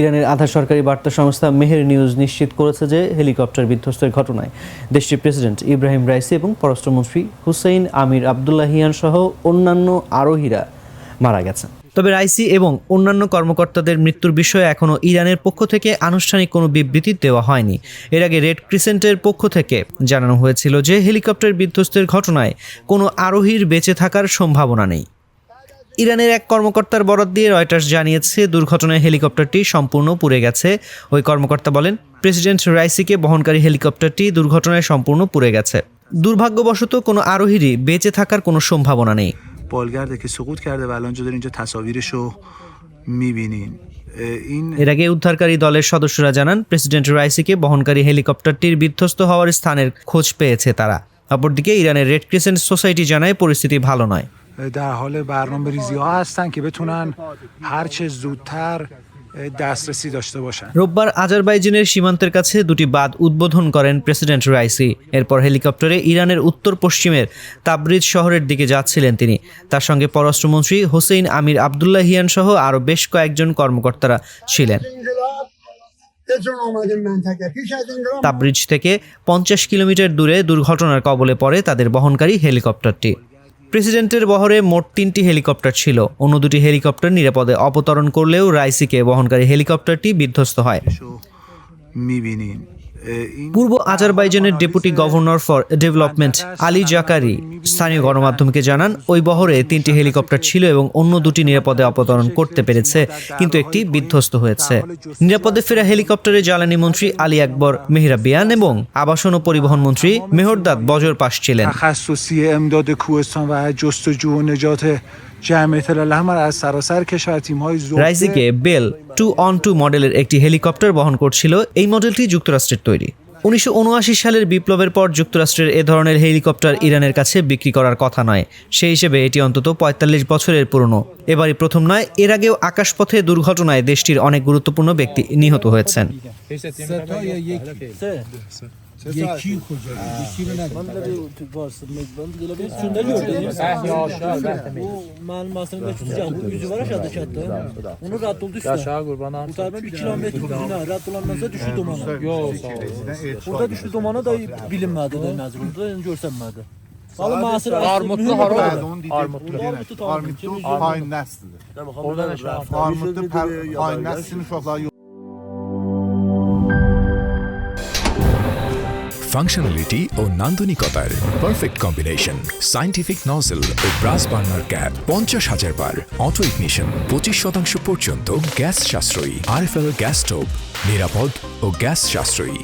ইরানের আধা সরকারি বার্তা সংস্থা মেহের নিউজ নিশ্চিত করেছে যে হেলিকপ্টার বিধ্বস্তের ঘটনায় দেশটির প্রেসিডেন্ট ইব্রাহিম রাইসি এবং পররাষ্ট্রমন্ত্রী হুসেইন আমির আবদুল্লাহিয়ান সহ অন্যান্য আরোহীরা মারা গেছেন। তবে রাইসি এবং অন্যান্য কর্মকর্তাদের মৃত্যুর বিষয়ে এখনও ইরানের পক্ষ থেকে আনুষ্ঠানিক কোনো বিবৃতি দেওয়া হয়নি। এর আগে রেড ক্রিসেন্টের পক্ষ থেকে জানানো হয়েছিল যে হেলিকপ্টার বিধ্বস্তের ঘটনায় কোনো আরোহীর বেঁচে থাকার সম্ভাবনা নেই। ইরানের এক কর্মকর্তার বরাত দিয়ে রয়টার্স জানিয়েছে দুর্ঘটনায় হেলিকপ্টারটি সম্পূর্ণ পুড়ে গেছে। ওই কর্মকর্তা বলেন প্রেসিডেন্ট রাইসিকে বহনকারী হেলিকপ্টারটি দুর্ঘটনায় সম্পূর্ণ পুড়ে গেছে। দুর্ভাগ্যবশত কোনো আরোহীরই বেঁচে থাকার কোনো সম্ভাবনা নেই। এর আগে উদ্ধারকারী দলের সদস্যরা জানান প্রেসিডেন্ট রাইসিকে বহনকারী হেলিকপ্টারটির বিধ্বস্ত হওয়ার স্থানের খোঁজ পেয়েছে তারা। অপরদিকে ইরানের রেড ক্রিসেন্ট সোসাইটি জানায় পরিস্থিতি ভালো নয়। در حال برنامه ریزی ها هستن که بتونن هر چه زودتر دسترسی داشته باشن রোববার আজারবাইজানের সীমান্তের কাছে দুটি বাঁধ উদ্বোধন করেন প্রেসিডেন্ট রাইসি এরপর হেলিকপ্টারে ইরানের উত্তর পশ্চিমের তাবরিজ শহরের দিকে যাচ্ছিলেন তিনি তার সঙ্গে পররাষ্ট্রমন্ত্রী হোসেইন আমির আবদুল্লাহিয়ান সহ আরও বেশ কয়েকজন কর্মকর্তারা ছিলেন انقلاب تجربه اومده منطقه پیش از انقلاب তাবরিজ থেকে পঞ্চাশ কিলোমিটার দূরে দুর্ঘটনার কবলে পড়ে তাদের বহনকারী হেলিকপ্টারটি প্রেসিডেন্টের বহরে মোট তিনটি হেলিকপ্টার ছিল। অন্য দুটি হেলিকপ্টার নিরাপদে অবতরণ করলেও রাইসিকে বহনকারী হেলিকপ্টারটি বিধ্বস্ত হয়। পূর্ব আজারবাইজানের deputy governor for development Ali Zakari স্থানীয় গণমাধ্যমকে জানান, ওই বহরে তিনটি হেলিকপ্টার ছিল এবং অন্য দুটি নিরাপদে অবতরণ করতে পেরেছে, কিন্তু একটি বিধ্বস্ত হয়েছে। নিরাপদে ফেরা হেলিকপ্টারে জ্বালানি মন্ত্রী আলী আকবর মেহরা মেহরাবিয়ান এবং আবাসন ও পরিবহন মন্ত্রী মেহরদাদ বজর পাশ ছিলেন। রাইজিকে বেল টু অন টু মডেলের একটি হেলিকপ্টার বহন করছিল। এই মডেলটি যুক্তরাষ্ট্রের তৈরি। উনিশশো উনআশি সালের বিপ্লবের পর যুক্তরাষ্ট্রের এ ধরনের হেলিকপ্টার ইরানের কাছে বিক্রি করার কথা নয়। সেই হিসেবে এটি অন্তত ৪৫ বছরের পুরনো। এবারই প্রথম নয় এর আগেও আকাশপথে দুর্ঘটনায় দেশটির অনেক গুরুত্বপূর্ণ ব্যক্তি নিহত হয়েছেন। یکی کجا یکی رو من مثلا به تو جنگل yüzü var aşağıda çattı. Onu rahat oldu üstüne. Aşağı kurbanı Kurtarma bir kilometre yüzüne rahat olanlarsa düştü dumana. Yok Burada düştü dumana da bilinmedi de nazır oldu. Yani görsenmedi. Halı masır Armutlu harbi. Armutlu. Armutlu. Armutlu Armutlu payın nəslidir. Oradan aşağı. Armutlu pər- payın nəslinin uşaqları Functionality ও নান্দনিকতার perfect combination scientific nozzle ও brass burner cap পঞ্চাশ হাজার বার auto ignition পঁচিশ শতাংশ পর্যন্ত gas সাশ্রয়ী। RFL gas stove নিরাপদ ও gas সাশ্রয়ী।